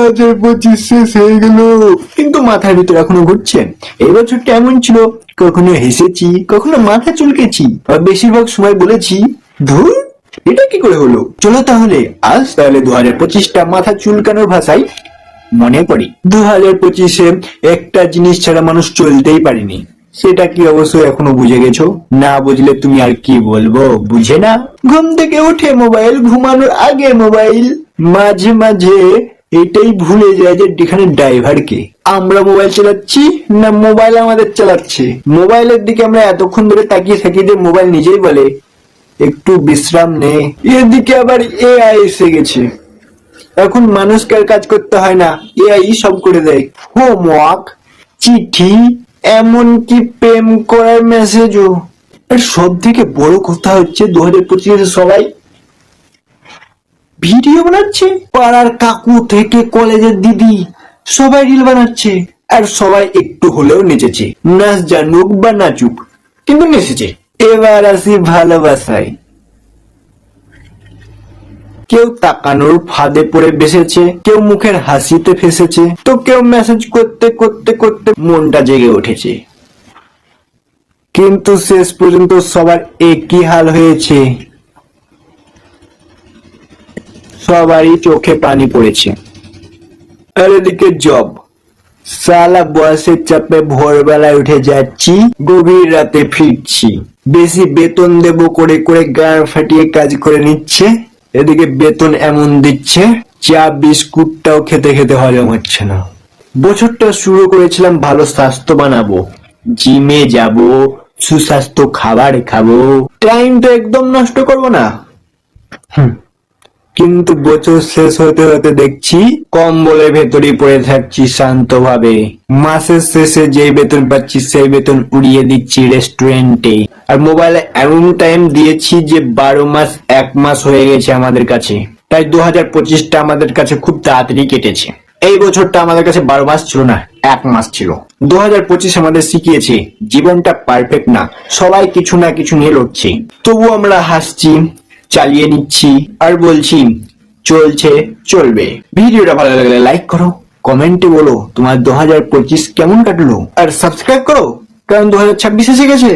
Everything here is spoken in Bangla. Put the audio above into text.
হাজার পঁচিশ শেষ হয়ে গেল। কিন্তু মাথার ভিতর এখনও ঘুরছে। এই বছরটা এমন ছিল? কখনো হেসেছি, কখনো মাথা চুলকেছি। আর বেশিরভাগ সময় বলেছি, ধুর, এটা কি করে হলো? চলো তাহলে, আজ তাহলে দু হাজার পঁচিশটা মাথা চুলকানোর ভাষায় মনে করি দু হাজার পঁচিশে একটা জিনিস ছাড়া মানুষ চলতেই পারেনি। সেটা কি অবশ্যই এখনও বুঝে গেছো? না বুঝলে তুমি আর কি বলব, বুঝে না? ঘুম থেকে উঠে মোবাইল, ঘুমানোর আগে মোবাইল, মাঝে মাঝে এটাই ভুলে যায় যে এখানে ড্রাইভার কে। আমরা মোবাইল চালাচ্ছি না মোবাইল আমাদের চালাচ্ছে? মোবাইলের দিকে আমরা এতক্ষণ ধরে তাকিয়ে থাকি যে মোবাইল নিজেই বলে, একটু বিশ্রাম নে। এদিকে আবার এআই এসে গেছে। এখন মানুষকে আর কাজ করতে হয় না। এআই সব করে দেয়। হোমওয়ার্ক চিঠি, এমনকি প্রেম করার মেসেজও আর সব থেকে বড় কথা হচ্ছে দু হাজার পঁচিশে সবাই ভিডিও বানাচ্ছে? পাড়ার কাকু থেকে কলেজের দিদি সবাই রিল বানাচ্ছে। আর সবাই একটু হলেও নেচেছে। নাচ জানুক বা নাচুক কিন্তু নেচেছে। এবার আসি ভালোবাসায়। কেউ তাকানোর ফাঁদে পড়ে বেসেছে, কেউ মুখের হাসিতে ফেসেছে, তো কেউ মেসেজ করতে করতে করতে মনটা জেগে উঠেছে। কিন্তু শেষ পর্যন্ত সবার একই হাল হয়েছে। সবারই চোখে পানি পড়েছে। আর এদিকে জব। সালা বয়সের চাপে ভোরবেলায় উঠে যাচ্ছি গভীর রাতে ফিরছি। বেশি বেতন দেব করে করে গাড় ফাটিয়ে কাজ করে নিচ্ছে এদিকে বেতন এমন দিচ্ছে চা বিস্কুটটাও খেতে খেতে হজম হচ্ছে না। বছরটা শুরু করেছিলাম ভালো স্বাস্থ্য বানাবো। জিমে যাব সুস্বাস্থ্য খাবার খাব। টাইমটা একদম নষ্ট করব না। কিন্তু বছর শেষ হতে হতে দেখছি কম্বলের ভেতরে পড়ে থাকছি শান্তভাবে। মাসের শেষে যে বেতন পাচ্ছি সেই বেতন উড়িয়ে দিচ্ছি রেস্টুরেন্টে। আর মোবাইলে এমন টাইম দিয়েছি যে বারো মাস, এক মাস হয়ে গেছে আমাদের কাছে। তাই দু হাজার পঁচিশটা আমাদের কাছে খুব তাড়াতাড়ি কেটেছে। এই বছরটা আমাদের কাছে বারো মাস ছিল না, এক মাস ছিল। দু হাজার পঁচিশ আমাদের শিখিয়েছে, জীবনটা পারফেক্ট না, সবাই কিছু না কিছু নিয়ে লড়ছে। তবু আমরা হাসছি চালিয়ে নিচ্ছি। আর বলছি, চলছে, চলবে। ভিডিওটা ভালো লাগলে লাইক করো কমেন্টে বলো তোমার দু হাজার পঁচিশ কেমন কাটলো। আর সাবস্ক্রাইব করো, কারণ দু হাজার ছাব্বিশ এসে গেছে।